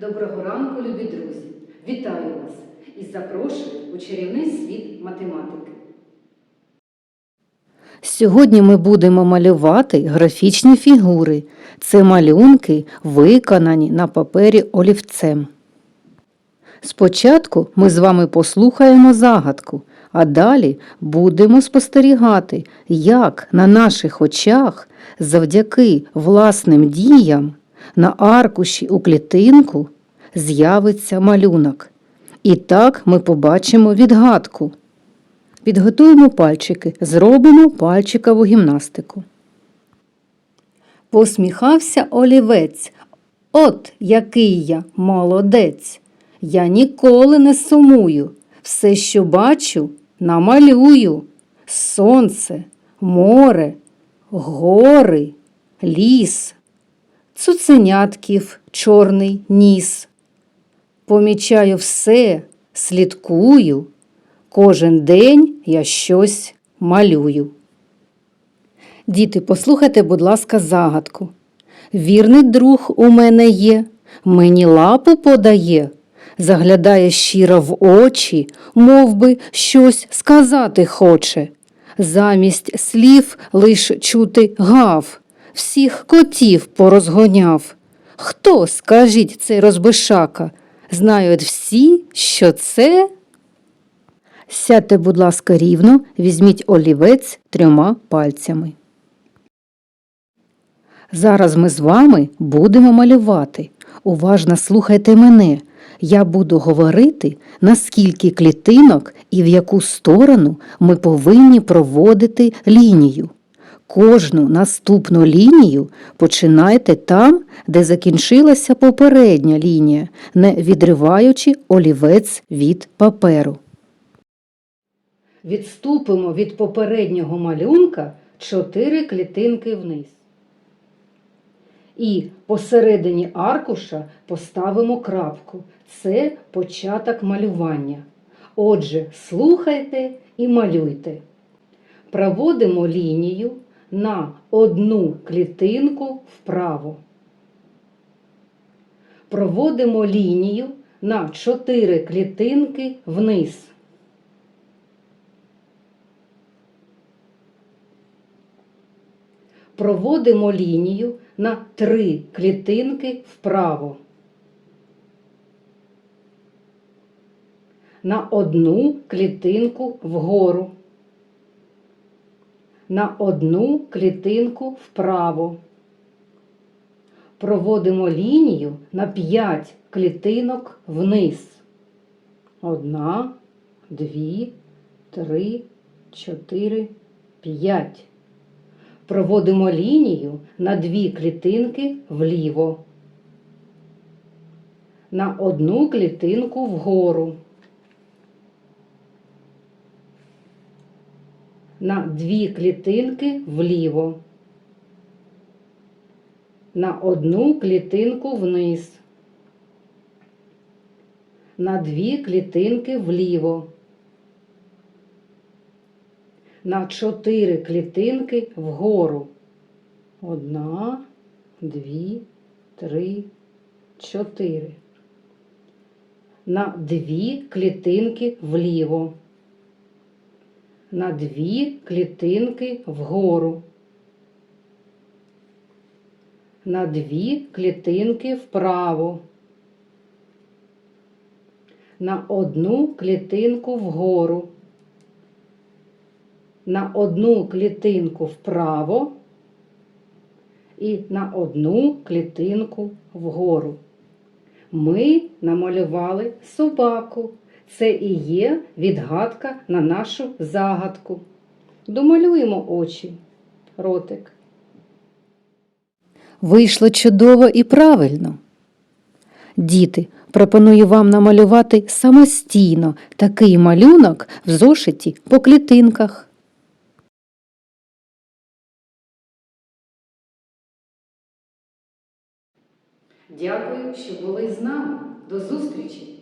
Доброго ранку, любі друзі! Вітаю вас і запрошую у чарівний світ математики. Сьогодні ми будемо малювати графічні фігури. Це малюнки, виконані на папері олівцем. Спочатку ми з вами послухаємо загадку, а далі будемо спостерігати, як на наших очах завдяки власним діям на аркуші у клітинку з'явиться малюнок. І так ми побачимо відгадку. Підготуємо пальчики, зробимо пальчикову гімнастику. Посміхався олівець. От який я молодець. Я ніколи не сумую. Все, що бачу, намалюю. Сонце, море, гори, ліс, цуценятків чорний ніс. Помічаю все, слідкую. Кожен день я щось малюю. Діти, послухайте, будь ласка, загадку. Вірний друг у мене є, мені лапу подає, заглядає щиро в очі, мов би щось сказати хоче. Замість слів лиш чути гав, всіх котів порозгоняв. Хто, скажіть, цей розбишака? Знають всі, що це Сядьте, будь ласка, рівно, візьміть олівець трьома пальцями. Зараз ми з вами будемо малювати. Уважно слухайте мене. Я буду говорити, наскільки клітинок і в яку сторону ми повинні проводити лінію. Кожну наступну лінію починайте там, де закінчилася попередня лінія, не відриваючи олівець від паперу. Відступимо від попереднього малюнка 4 клітинки вниз. І посередині аркуша поставимо крапку. Це початок малювання. Отже, слухайте і малюйте. Проводимо лінію на одну клітинку вправо. Проводимо лінію на 4 клітинки вниз. Проводимо лінію на три клітинки вправо. На одну клітинку вгору. На одну клітинку вправо. Проводимо лінію на 5 клітинок вниз. Одна, дві, три, чотири, п'ять. Проводимо лінію на дві клітинки вліво, на одну клітинку вгору, на дві клітинки вліво, на одну клітинку вниз, на дві клітинки вліво на 4 клітинки вгору. Одна, дві, три, чотири. На дві клітинки вліво. На дві клітинки вгору. На дві клітинки вправо. На одну клітинку вгору на одну клітинку вправо і на одну клітинку вгору. Ми намалювали собаку. Це і є відгадка на нашу загадку. Домалюємо очі, ротик. Вийшло чудово і правильно. Діти, пропоную вам намалювати самостійно такий малюнок в зошиті по клітинках. Дякую, що були з нами. До зустрічі!